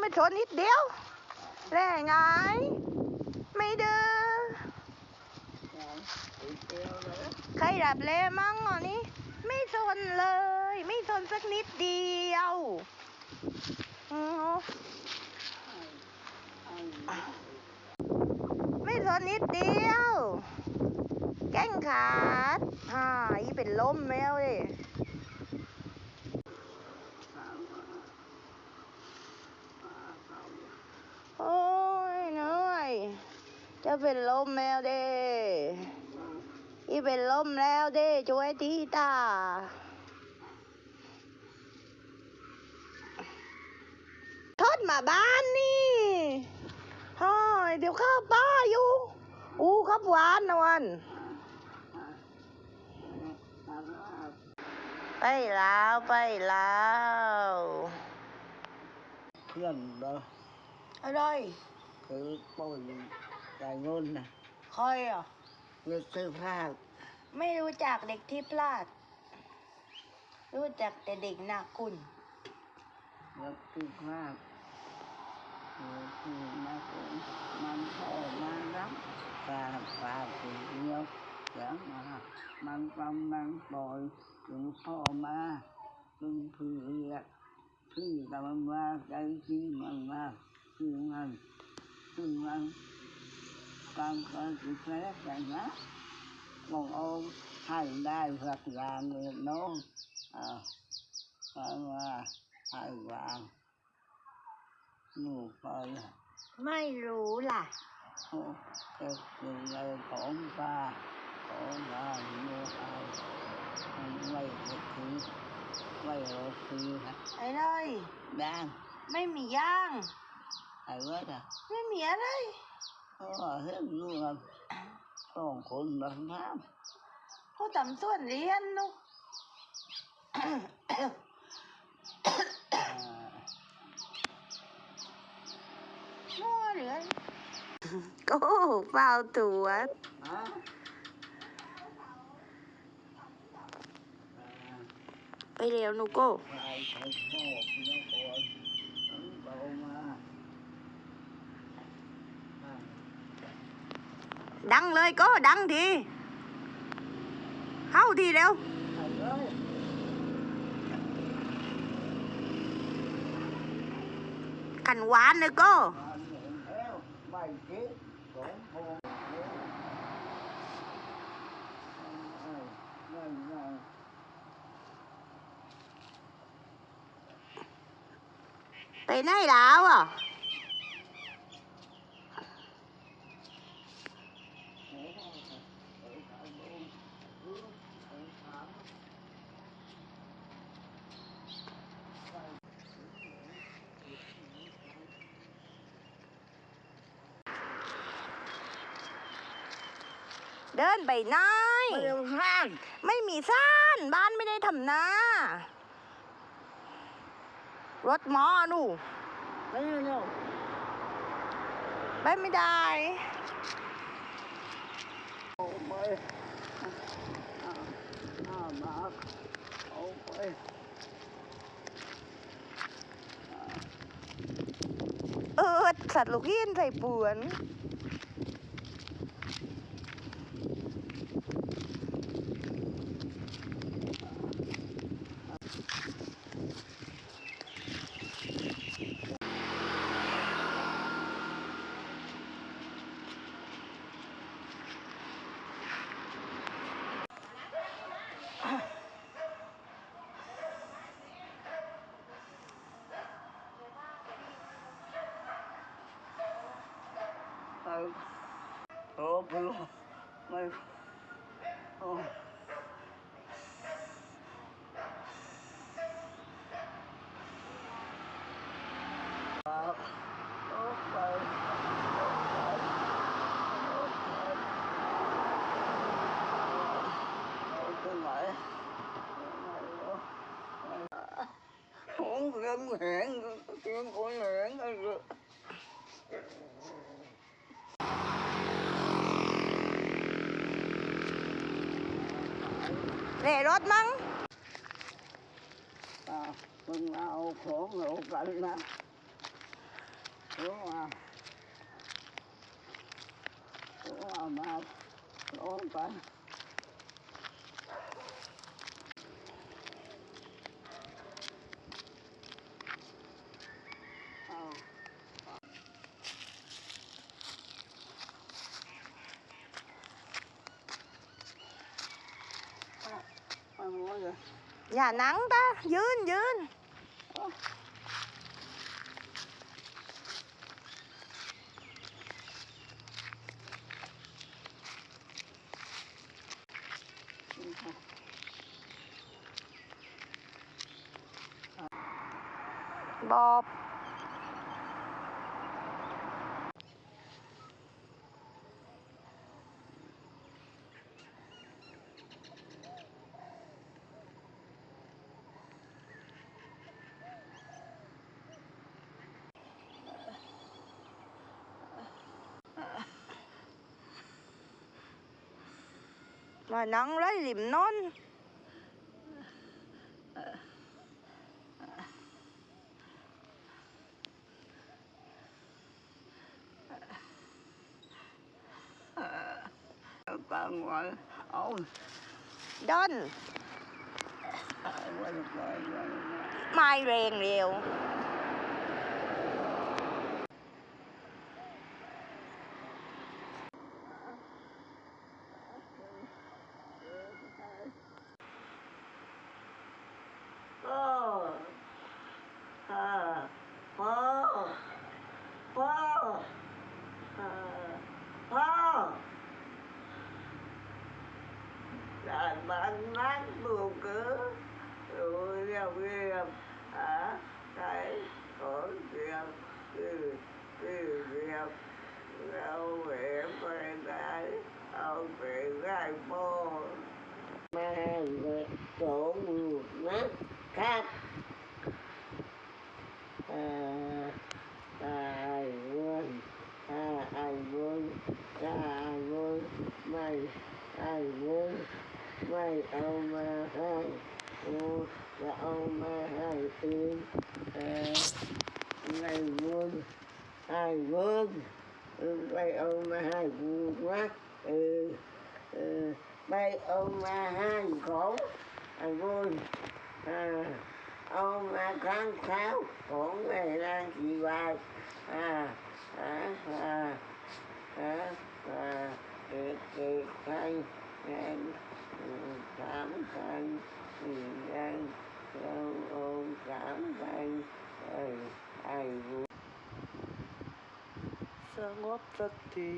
ไม่ชนนิดเดียวแร่ไง ไม่ดื้อยใครดับเลมั่งอะนี่ไม่สนเลย ไม่สนสักนิดเดียวอือไม่สนนิดเดียว แก้งขาดอ่าอีเป็นล้มแมวเลย สาวเขา โอ้ยเหนื่อย จะเป็นลมแล้วเด้อีเป็นลมแล้วเด้ช่วยทีตาทอดมาบ้านนี่เฮ้ยเดี๋ยวเข้าป้าอยู่ อู้ครับหวานนะวัน ไปแล้วไปแล้วเพื่อนเราอะไร คือป่วย จ่ายเงินนะใครอะเงินซื้อผ้าไม่รู้จักเด็กที่พลาด รู้จักแต่เด็กหน้ากุนเงินซื้อผ้าเออคือมาคนมันพอมารับปลาปลาคือเดียวเสียงมามันกำลังปล่อยถึงพ่อมาถึงเพื่อพี่กำลังมาใจจริงมันมาคือมันคือมัน การการติดแผลแต่นะมองเอาให้ได้สักอย่างเลยน้องอ่าฟังว่าให้วางหนูไปไม่รู้ล่ะโอ้ก็คือเราของป้าของป้าหนูเอามันไม่โอเคไม่โอเคนะไอ้เลยดังไม่มีย่างไอ้ว่าจะไม่มีอะไร เออเห็นอยู่กับสองคนแบบนั้นเขาทำส่วนเรียนลูกอ่ามั่วเหลือก็เปล่าตัวไปเร็วนูโก้ ใครเขาบอกพี่น้องก่อนถึงโตมาอ่า ดังเลยก็ดังทีเข้าทีเร็วไอ้เอ้ยขันหวานเลยก็มาเห็นแล้วไม่คิดสองโมงแล้วเอ้ยไม่ไม่ไปไหนแล้วอะ เดินไปไหนไม่ได้ห้างไม่มีซ่านบ้านไม่ได้ทำนารถหมอหนูไม่ได้เนาะไปไม่ได้เอาไปอ่าอ่ามาเอาไปเออสัตว์ลูกยินใส่ป่วน เอา โอ้ไปลูกไม่โอ้ครับโอ้ไปเอาไปไหน không dân hẹn เร่รถมั้ง à, mình เอา khổ ngộ vậy nè xuống à xuống à mà xuống con mày mua rồi อย่าหนังตายืนยืน บอบ มานั่งไล่หลิมนอน bà ngoại ôi ดอน quay được rồi quay được rồi ไม่แรงเร็ว Đâu về về đây, đâu về đây bố. Mà cổ mù mắt khác bay ông ôm hai quá ừ, ừ, bay ôm hai khổ. À, vui à, ông ôm kháng kháo khổ về đang kỳ hoài. À à à à à chị chị thay em ừ, cảm thay ai vui สงบสักที